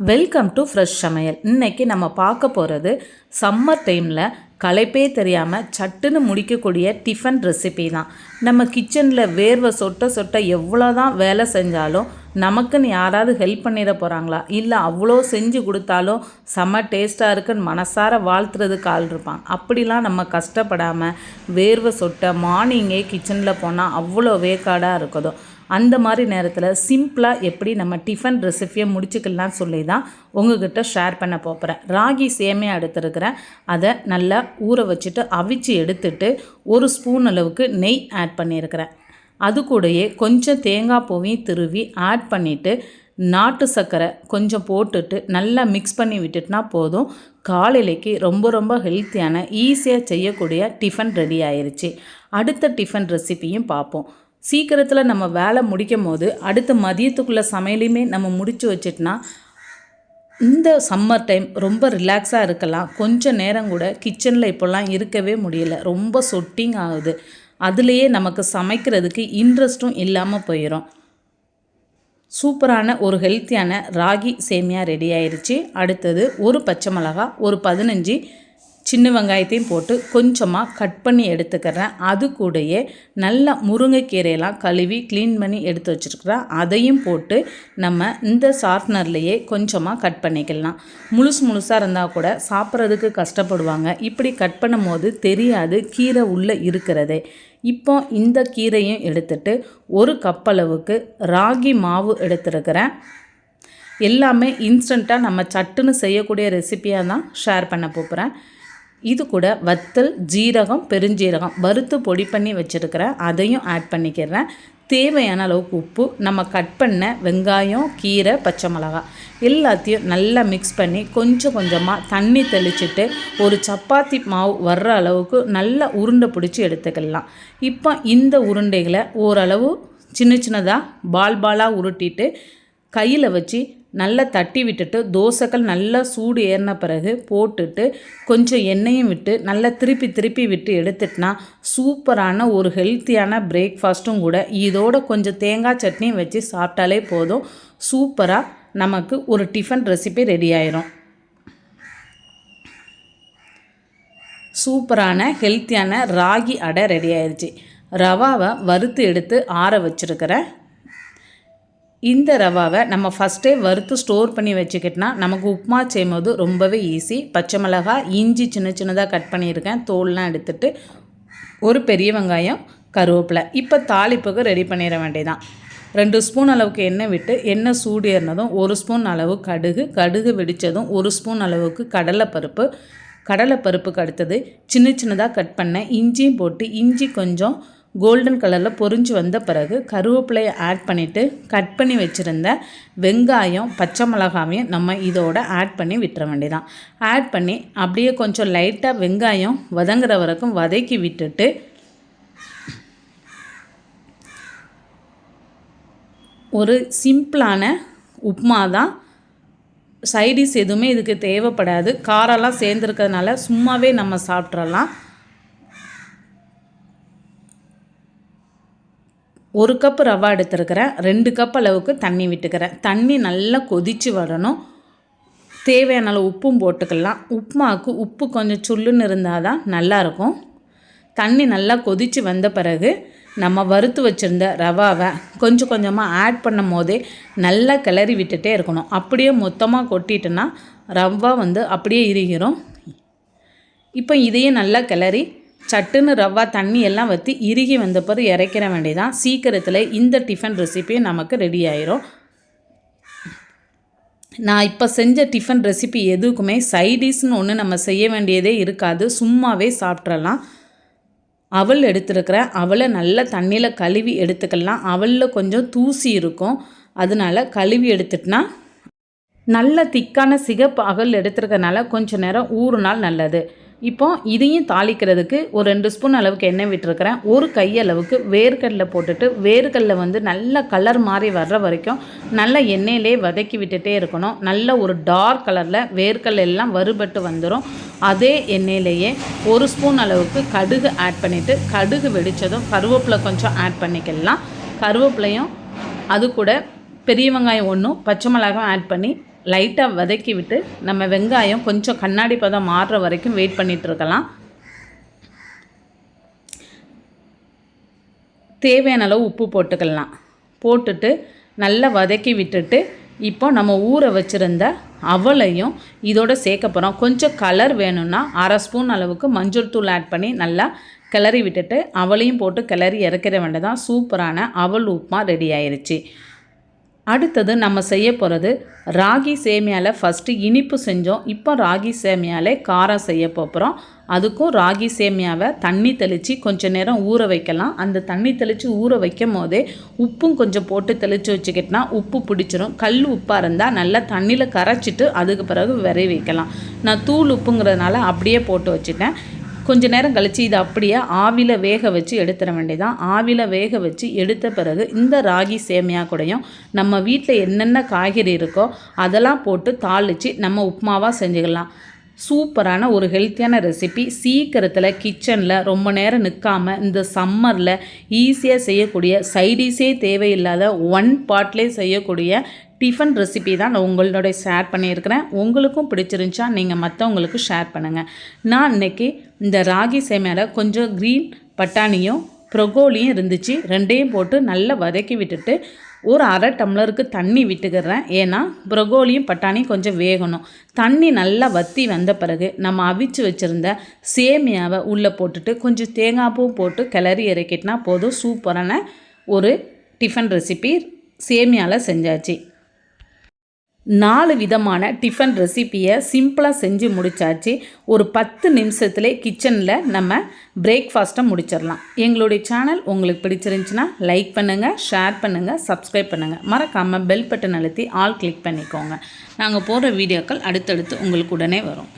Welcome to fresh சமையல். இன்றைக்கி நம்ம பார்க்க போகிறது சம்மர் டைமில் களைப்பே தெரியாமல் சட்டுன்னு முடிக்கக்கூடிய டிஃபன் ரெசிபி தான். நம்ம கிச்சனில் வேர்வை சொட்ட சொட்ட எவ்வளோ தான் வேலை செஞ்சாலும் நமக்குன்னு யாராவது ஹெல்ப் பண்ணிட போகிறாங்களா இல்லை அவ்வளோ செஞ்சு கொடுத்தாலும் செம டேஸ்ட்டாக இருக்குன்னு மனசார வாழ்த்துறதுக்கு ஆள் இருப்பான். அப்படிலாம் நம்ம கஷ்டப்படாமல் வேர்வை சொட்ட மார்னிங்கே கிச்சனில் போனால் அவ்வளோ வேக்காடாக இருக்குதோ? அந்த மாதிரி நேரத்தில் சிம்பிளாக எப்படி நம்ம டிஃபன் ரெசிபியை முடிச்சுக்கலாம்னு சொல்லி தான் உங்ககிட்ட ஷேர் பண்ண போகிறேன் ராகி சேமியாக எடுத்துருக்கிறேன். அதை நல்லா ஊற வச்சுட்டு அவிச்சு எடுத்துட்டு ஒரு ஸ்பூன் அளவுக்கு நெய் ஆட் பண்ணியிருக்கிறேன். அது கூடயே கொஞ்சம் தேங்காய் பூவையும் திருவி ஆட் பண்ணிவிட்டு நாட்டு சர்க்கரை கொஞ்சம் போட்டுட்டு நல்லா மிக்ஸ் பண்ணி விட்டுட்டுனா போதும். காலையிலைக்கு ரொம்ப ரொம்ப ஹெல்த்தியான ஈஸியாக செய்யக்கூடிய டிஃபன் ரெடி ஆயிடுச்சு அடுத்த டிஃபன் ரெசிபியும் பார்ப்போம். சீக்கிரத்தில் நம்ம வேலை முடிக்கும் போது அடுத்த மதியத்துக்குள்ளே சமையலையுமே நம்ம முடித்து வச்சிட்டோன்னா இந்த சம்மர் டைம் ரொம்ப ரிலாக்ஸாக இருக்கலாம். கொஞ்சம் நேரம் கூட கிச்சனில் இப்போல்லாம் இருக்கவே முடியல. ரொம்ப சொட்டிங் ஆகுது. அதுலேயே நமக்கு சமைக்கிறதுக்கு இன்ட்ரெஸ்ட்டும் இல்லாமல் போயிடும் சூப்பரான ஒரு ஹெல்த்தியான ராகி சேமியா ரெடி ஆயிடுச்சு அடுத்தது ஒரு பச்சை மிளகா ஒரு பதினஞ்சு சின்ன வெங்காயத்தையும் போட்டு கொஞ்சமாக கட் பண்ணி எடுத்துக்கிறேன். அது கூடயே நல்லா முருங்கைக்கீரையெல்லாம் கழுவி க்ளீன் பண்ணி எடுத்து வச்சுருக்குறேன். அதையும் போட்டு நம்ம இந்த ஷார்ப்னர்லேயே கொஞ்சமாக கட் பண்ணிக்கலாம். முழுசு முழுசாக இருந்தால் கூட சாப்பிட்றதுக்கு கஷ்டப்படுவாங்க. இப்படி கட் பண்ணும் போது தெரியாது கீரை உள்ளே இருக்கிறதே. இப்போ இந்த கீரையும் எடுத்துட்டு ஒரு கப் அளவுக்கு ராகி மாவு எடுத்துருக்கிறேன். எல்லாமே இன்ஸ்டண்ட்டாக நம்ம சட்டுன்னு செய்யக்கூடிய ரெசிப்பியாக தான் ஷேர் பண்ண போகிறேன் இது கூட வத்தல் ஜீரகம் பெருஞ்சீரகம் வறுத்து பொடி பண்ணி வச்சுருக்கிறேன். அதையும் ஆட் பண்ணிக்கிறேன். தேவையான அளவுக்கு உப்பு நம்ம கட் பண்ண வெங்காயம் கீரை பச்சை மிளகா எல்லாத்தையும் நல்லா மிக்ஸ் பண்ணி கொஞ்சம் கொஞ்சமாக தண்ணி தெளிச்சிட்டு ஒரு சப்பாத்தி மாவு வர்ற அளவுக்கு நல்லா உருண்டை பிடிச்சி எடுத்துக்கலாம். இப்போ இந்த உருண்டைகளை ஓரளவு சின்ன சின்னதாக பால் பாலாக உருட்டிட்டு கையில் வச்சு நல்லா தட்டி விட்டுட்டு தோசைகள் நல்லா சூடு ஏறின பிறகு போட்டுட்டு கொஞ்சம் எண்ணெயும் விட்டு நல்லா திருப்பி திருப்பி விட்டு எடுத்துட்டுனா சூப்பரான ஒரு ஹெல்த்தியான பிரேக்ஃபாஸ்ட்டும் கூட. இதோட கொஞ்சம் தேங்காய் சட்னியும் வச்சு சாப்பிட்டாலே போதும். சூப்பராக நமக்கு ஒரு டிஃபன் ரெசிபி ரெடி ஆயிரும். சூப்பரான ஹெல்த்தியான ராகி அடை ரெடி ஆயிடுச்சு ரவாவை வறுத்து எடுத்து ஆற வச்சுருக்கிறேன். இந்த ரவாவை நம்ம ஃபஸ்ட்டே வறுத்து ஸ்டோர் பண்ணி வச்சுக்கிட்டோன்னா நமக்கு உப்புமா செய்யும்போது ரொம்பவே ஈஸி பச்சை மிளகாய் இஞ்சி சின்ன சின்னதாக கட் பண்ணியிருக்கேன். தோல்லாம் எடுத்துட்டு ஒரு பெரிய வெங்காயம் கருவேப்பிலை. இப்போ தாளிப்புக்கு ரெடி பண்ணிட வேண்டியதான் ரெண்டு ஸ்பூன் அளவுக்கு எண்ணெய் விட்டு எண்ணெய் சூடு ஏறினதும் ஒரு ஸ்பூன் அளவு கடுகு கடுகு வெடித்ததும் ஒரு ஸ்பூன் அளவுக்கு கடலைப்பருப்பு. கடலைப்பருப்புக்கு அடுத்தது சின்ன சின்னதாக கட் பண்ண இஞ்சியும் போட்டு இஞ்சி கொஞ்சம் கோல்டன் கலரில் பொறிஞ்சு வந்த பிறகு கருவேப்பிலையை ஆட் பண்ணிவிட்டு கட் பண்ணி வச்சுருந்த வெங்காயம் பச்சை மிளகாவையும் நம்ம இதோட ஆட் பண்ணி விட்டுற வேண்டியதான் ஆட் பண்ணி அப்படியே கொஞ்சம் லைட்டாக வெங்காயம் வதங்குற வரைக்கும் வதக்கி விட்டுட்டு ஒரு சிம்பிளான உப்மா தான் சைடிஸ் எதுவுமே இதுக்கு தேவைப்படாது. காரெல்லாம் சேர்ந்துருக்கிறதுனால சும்மாவே நம்ம சாப்பிட்றலாம் ஒரு கப் ரவா எடுத்துருக்கிறேன் ரெண்டு கப் அளவுக்கு தண்ணி விட்டுக்கிறேன். தண்ணி நல்லா கொதித்து வரணும். தேவையான அளவு உப்பும் போட்டுக்கலாம். உப்புமாவுக்கு உப்பு கொஞ்சம் சுள்ளுன்னு இருந்தால் தான் நல்லாயிருக்கும். தண்ணி நல்லா கொதித்து வந்த பிறகு நம்ம வறுத்து வச்சுருந்த ரவாவை கொஞ்சம் கொஞ்சமாக ஆட் பண்ணும் போதே நல்லா கிளறி விட்டுட்டே இருக்கணும். அப்படியே மொத்தமாக கொட்டிட்டோன்னா ரவா வந்து அப்படியே இறுகிரும். இப்போ இதையும் நல்லா கிளறி சட்டுன்னு ரவா தண்ணி எல்லாம் வற்றி இறுகி வந்த பிறகு இறக்கிற வேண்டியதான் சீக்கிரத்தில் இந்த டிஃபன் ரெசிபியும் நமக்கு ரெடி ஆயிரும். நான் இப்போ செஞ்ச டிஃபன் ரெசிபி எதுக்குமே சைடிஷ்னு ஒன்று நம்ம செய்ய வேண்டியதே இருக்காது. சும்மாவே சாப்பிட்றலாம் அவள் எடுத்துருக்கிறேன். அவளை நல்லா தண்ணியில் கழுவி எடுத்துக்கலாம். அவளில் கொஞ்சம் தூசி இருக்கும். அதனால கழுவி எடுத்துட்டுனா நல்ல திக்கான சிகப்பு அகல் எடுத்துருக்கனால கொஞ்சம் நேரம் ஊறுனால் நல்லது. இப்போ இதையும் தாளிக்கிறதுக்கு ஒரு ரெண்டு ஸ்பூன் அளவுக்கு எண்ணெய் விட்டுருக்கிறேன். ஒரு கையளவுக்கு வேர்க்கடலை போட்டுட்டு வேர்க்கடலை வந்து நல்ல கலர் மாதிரி வர்ற வரைக்கும் நல்ல எண்ணெயிலே வதக்கி விட்டுட்டே இருக்கணும். நல்ல ஒரு டார்க் கலரில் வேர்க்கடலை எல்லாம் வறுபட்டு வந்துடும் அதே எண்ணெயிலேயே ஒரு ஸ்பூன் அளவுக்கு கடுகு ஆட் பண்ணிவிட்டு கடுகு வெடித்ததும் கருவேப்பிலை கொஞ்சம் ஆட் பண்ணிக்கலாம். கருவேப்பிலையும் அது கூட பெரிய வெங்காயம் ஒன்றும் பச்சை மிளகாயும் ஆட் பண்ணி லைட்டாக வதக்கி விட்டு நம்ம வெங்காயம் கொஞ்சம் கண்ணாடி பதம் மாறுற வரைக்கும் வெயிட் பண்ணிகிட்ருக்கலாம் தேவையான அளவு உப்பு போட்டுக்கலாம். போட்டுட்டு நல்லா வதக்கி விட்டுட்டு இப்போ நம்ம ஊற வச்சுருந்த அவளையும் இதோட சேர்க்க போகிறோம் கொஞ்சம் கலர் வேணும்னா அரை ஸ்பூன் அளவுக்கு மஞ்சள் தூள் ஆட் பண்ணி நல்லா கிளறி விட்டுட்டு அவளையும் போட்டு கிளறி இறக்கிற வேண்டியதான் சூப்பரான அவல் உப்புமா ரெடி ஆயிடுச்சு அடுத்தது நம்ம செய்ய போகிறது ராகி சேமியாவில் ஃபஸ்ட்டு இனிப்பு செஞ்சோம். இப்போ ராகி சேமியாவில் காரம் செய்ய போகிறோம் அதுக்கும் ராகி சேமியாவை தண்ணி தெளித்து கொஞ்சம் நேரம் ஊற வைக்கலாம். அந்த தண்ணி தெளித்து ஊற வைக்கும் போதே உப்பும் கொஞ்சம் போட்டு தெளித்து வச்சுக்கிட்டனா உப்பு பிடிச்சிரும். கல் உப்பாக இருந்தால் நல்லா தண்ணியில் கரைச்சிட்டு அதுக்கு பிறகு விரை வைக்கலாம் நான் தூள் உப்புங்கிறதுனால அப்படியே போட்டு வச்சுட்டேன். கொஞ்ச நேரம் கழித்து இதை அப்படியே ஆவியில் வேக வச்சு எடுத்துட வேண்டியதான் ஆவியில் வேக வச்சு எடுத்த பிறகு இந்த ராகி சேமியா கூடயும் நம்ம வீட்டில் என்னென்ன காய்கறி இருக்கோ அதெல்லாம் போட்டு தாளித்து நம்ம உப்புமாவாக செஞ்சுக்கலாம். சூப்பரான ஒரு ஹெல்த்தியான ரெசிபி சீக்கிரத்தில் கிச்சனில் ரொம்ப நேரம் நிற்காமல் இந்த சம்மரில் ஈஸியாக செய்யக்கூடிய சைடிஸே தேவையில்லாத ஒன் பாட்லேயே செய்யக்கூடிய டிஃபன் ரெசிபி தான் நான் உங்களோட ஷேர் பண்ணியிருக்கிறேன். உங்களுக்கும் பிடிச்சிருந்துச்சா நீங்கள் மற்றவங்களுக்கு ஷேர் பண்ணுங்கள் நான் இன்றைக்கி இந்த ராகி சேமையில் கொஞ்சம் க்ரீன் பட்டாணியும் ப்ரொகோலியும் இருந்துச்சு. ரெண்டையும் போட்டு நல்லா வதக்கி விட்டுட்டு ஒரு அரை டம்ளருக்கு தண்ணி விட்டுக்கிறேன். ஏன்னா ப்ரொகோலியும் பட்டாணியும் கொஞ்சம் வேகணும். தண்ணி நல்லா வற்றி வந்த பிறகு நம்ம அவிச்சு வச்சுருந்த சேமியாவை உள்ளே போட்டுட்டு கொஞ்சம் தேங்காய் பூ போட்டு கிளறி இறக்கிட்டனா போதும். சூப்பரான ஒரு டிஃபன் ரெசிபி சேமியாவில் செஞ்சாச்சு. நாலு விதமான டிஃபன் ரெசிப்பியை சிம்பிளாக செஞ்சு முடிச்சாச்சு. ஒரு பத்து நிமிஷத்துலே கிச்சனில் நம்ம பிரேக்ஃபாஸ்ட்டை முடிச்சிடலாம். எங்களுடைய சேனல் உங்களுக்கு பிடிச்சிருந்துச்சுன்னா லைக் பண்ணுங்கள் ஷேர் பண்ணுங்கள் சப்ஸ்கிரைப் பண்ணுங்கள் மறக்காமல் பெல் பட்டன் அழுத்தி ஆல் கிளிக் பண்ணிக்கோங்க. நாங்கள் போடுற வீடியோக்கள் அடுத்தடுத்து உங்களுக்கு உடனே வரும்.